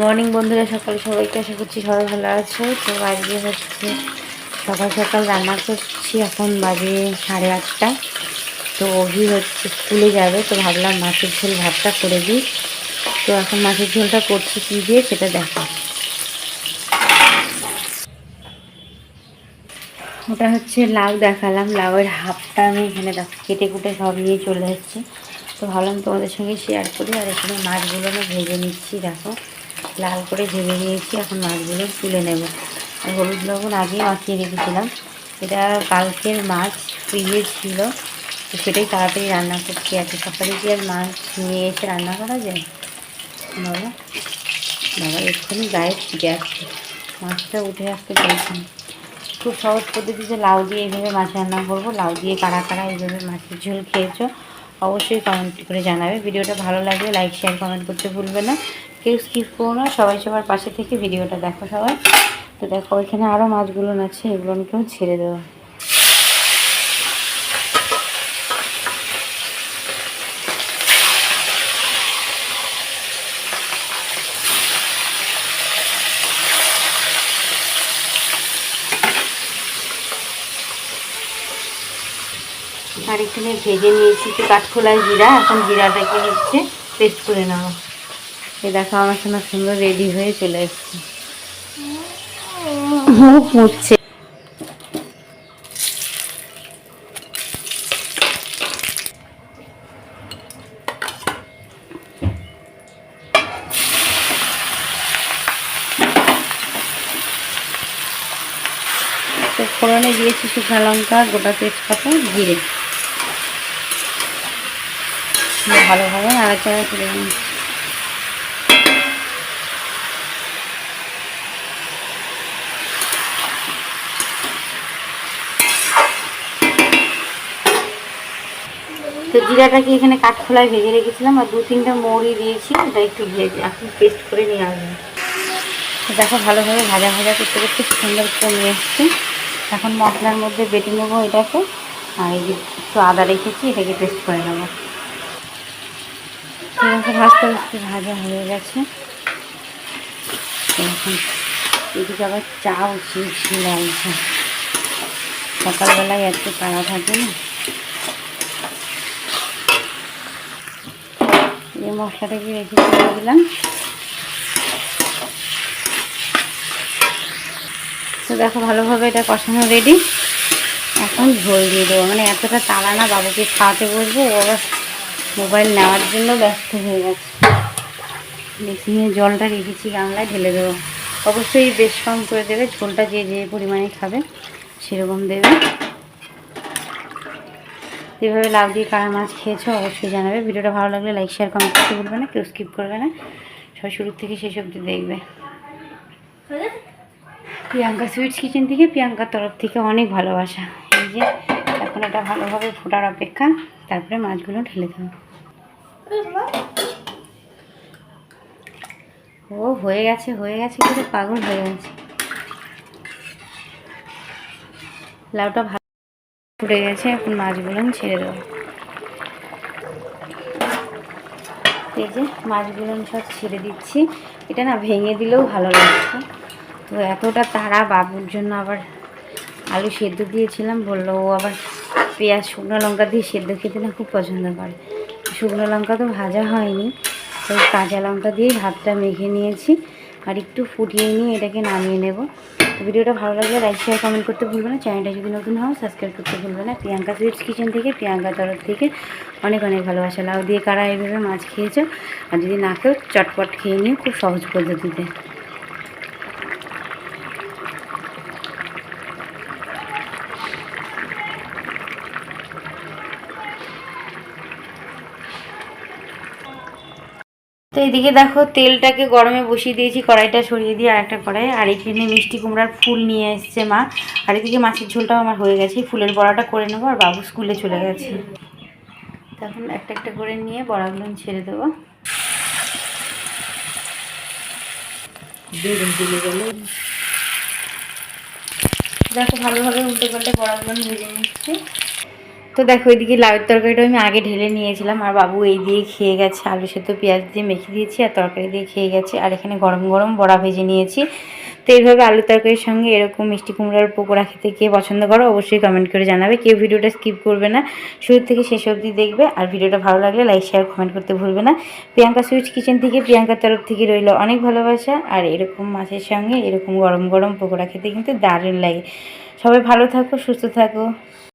Morning বন্ধুরা, সকালে সবাইকে আশা করছি সবাই ভালো আছো। তো আজকে হচ্ছে সকাল সকাল রান্না করছি, এখন বাজে সাড়ে আটটা। তো অভি হচ্ছে স্কুলে যাবে, তো ভাবলাম মাছের ঝোল ভাতটা করে দিই। তো এখন মাছের ঝোলটা করছি, কী দিয়ে সেটা দেখো ওটা হচ্ছে লাউ দেখালাম, লাউয়ের হাফটা আমি এখানে কেটে কুটে সব নিয়ে চলে এসেছি। তো ভাবলাম তোমাদের সঙ্গে শেয়ার করি, আর এখানে মাছগুলো আমি ভেজে নিচ্ছি, দেখো। লাল করে ভেজে নিয়েছি, এখন মাছগুলো তুলে নেব। আর হলুদ লবণ আগেই মাখিয়ে রেখেছিলাম। এটা কালকের মাছ ফ্রিজে ছিল। তো সেটাই তাড়াতাড়ি রান্না করছি। এত সকালে কি আর মাছ নিয়ে এসে রান্না করা যায়? বাবা বাবা, এক্ষুনি গায়ে ফিরে আসছে মাছটা উঠে আসতে চাইছি খুব সহজ পদ্ধতিতে লাউ দিয়ে এইভাবে মাছ রান্না করব। লাউ দিয়ে কারা কারা এইভাবে মাছের ঝোল খেয়েছো, অবশ্যই কমেন্ট করে জানাবে। ভিডিওটা ভালো লাগলে লাইক শেয়ার কমেন্ট করতে ভুলবে না। কেউ স্কিপ করো না, সবাই সবার পাশে থেকে ভিডিওটা দেখো সবাই। তো দেখো ওইখানে আরও মাছগুলো আছে, এগুলোকেও ছেড়ে দেবো আর এখানে ভেজে নিয়েছি একটু কাঠখোলায় জিরা, এখন জিরাটাকে হচ্ছে পেস্ট করে নেব। এ দেখো আমার সঙ্গে সুন্দর রেডি হয়ে চলে এসছে। মুখ মুছছে। ফোড়নে দিয়েছি শুকনো লঙ্কা গোটা তেজপাতা জিরে। ভালোভাবে নাড়াচাড়া করে নিই তো জিরাটাকে এখানে কাঠখোলায় ভেজে রেখেছিলাম আর দু তিনটা মৌরি দিয়েছি, ওটা একটু ভেজে এখন পেস্ট করে নিয়ে আসব। দেখো, ভালোভাবে ভাজা ভাজা করতে করতে সুন্দর করে নিয়ে এসছি। এখন মশলার মধ্যে বেটে নেব এটাকে, আর এই একটু আদা রেখেছি, এটাকে পেস্ট করে নেব। আছে ভাজতে ভাজতে ভাজা হয়ে গেছে। এখন এদিকে আবার চা লাগছে সকালবেলায় এত তাড়া থাকে না এই মশলাটাকে রেখে দিয়ে দিলাম? তো দেখো, ভালোভাবে এটা কষানো রেডি এখন ঝোল দিয়ে দেবো। মানে এতটা তাড়া না বাবুকে খাওয়াতে বসবো, ও আবার মোবাইল নেওয়ার জন্য ব্যস্ত হয়ে গেছে। বেসিনে জলটা রেখেছি গামলায়, ঢেলে দেবো। অবশ্যই বেশ কম করে দেবে, ঝোলটা যে যে পরিমাণে খাবে, সেরকম দেবে। যেভাবে লাউ দিয়ে কারা মাছ খেয়েছো, অবশ্যই জানাবে। ভিডিওটা ভালো লাগলে লাইক শেয়ার কমেন্ট করতে ভুলবে না, কেউ স্কিপ করবে না। সবাই শুরু থেকে শেষ অবধি দেখবে। প্রিয়াঙ্কা সুইটস কিচেন থেকে প্রিয়াঙ্কার তরফ থেকে অনেক ভালোবাসা। এই যে, এখন এটা ভালোভাবে ফোটার অপেক্ষা, তারপরে মাছগুলো ঢেলে দেবো। ও, হয়ে গেছে হয়ে গেছে, কিন্তু পাগল হয়ে গেছে। লাউটা ভালো ফুটে গেছে, এখন মাছগুলো ছেড়ে দেবো। এই যে মাছগুলো সব ছেড়ে দিচ্ছি। এটা না ভেঙে দিলেও ভালো লাগছে। তো এতটা তারা, বাবুর জন্য আবার আলু সেদ্ধ দিয়েছিলাম, বলল ও আবার পেঁয়াজ, শুকনো লঙ্কা দিয়ে সেদ্ধ খেতে না খুব পছন্দ করে। শুকনো লঙ্কা তো ভাজা হয়নি, তো কাঁচা লঙ্কা দিয়েই ভাতটা মেখে নিয়েছি। আর একটু ফুটিয়ে নিয়ে এটাকে নামিয়ে নেব। ভিডিওটা ভালো লাগলে লাইক শেয়ার কমেন্ট করতে ভুলবে না। চ্যানেলটা যদি নতুন হও সাবস্ক্রাইব করতে ভুলবে না। প্রিয়াঙ্কা সুইটস কিচেন থেকে প্রিয়াঙ্কা তরফ থেকে অনেক অনেক ভালোবাসা। লাউ দিয়ে কারা এইভাবে মাছ খেয়েছো? আর যদি না খেয়েও চটপট খেয়ে নিও, খুব সহজ পদ্ধতিতে। তো এদিকে দেখো তেলটাকে গরমে বসিয়ে দিয়েছি কড়াইটা সরিয়ে দিয়ে আর একটা কড়াই। আর এখানে মিষ্টি কুমড়ার ফুল নিয়ে এসছে মা। আর এদিকে মাছের ঝোলটাও আমার হয়ে গেছে ফুলের বড়াটা করে নেব আর বাবু স্কুলে চলে গেছে। তখন একটা একটা করে নিয়ে বড়াগুলো ছেড়ে দেবো। দেখো ভালোভাবে উল্টে পাল্টে বড়াগুলো ভেজে নিচ্ছি। তো দেখো, এদিকে লাউয়ের তরকারিটা আমি আগে ঢেলে নিয়েছিলাম। আর বাবু এই দিয়ে খেয়ে গেছে, আলু সেদ্ধ, পেঁয়াজ দিয়ে মেখে দিয়েছি আর তরকারি দিয়ে খেয়ে গেছে। আর এখানে গরম গরম বড়া ভেজে নিয়েছি। তো এইভাবে আলু তরকারির সঙ্গে এরকম মিষ্টি কুমড়ার পকোড়া খেতে কে পছন্দ করো অবশ্যই কমেন্ট করে জানাবে। কেউ ভিডিওটা স্কিপ করবে না। শুরু থেকে শেষ অবধি দেখবে। আর ভিডিওটা ভালো লাগলে লাইক শেয়ার কমেন্ট করতে ভুলবে না। প্রিয়াঙ্কা সুইচ কিচেন থেকে প্রিয়াঙ্কার তরফ থেকে রইল অনেক ভালোবাসা। আর এরকম মাছের সঙ্গে এরকম গরম গরম পকোড়া খেতে কিন্তু দারুণ লাগে। সবাই ভালো থাকো, সুস্থ থাকো।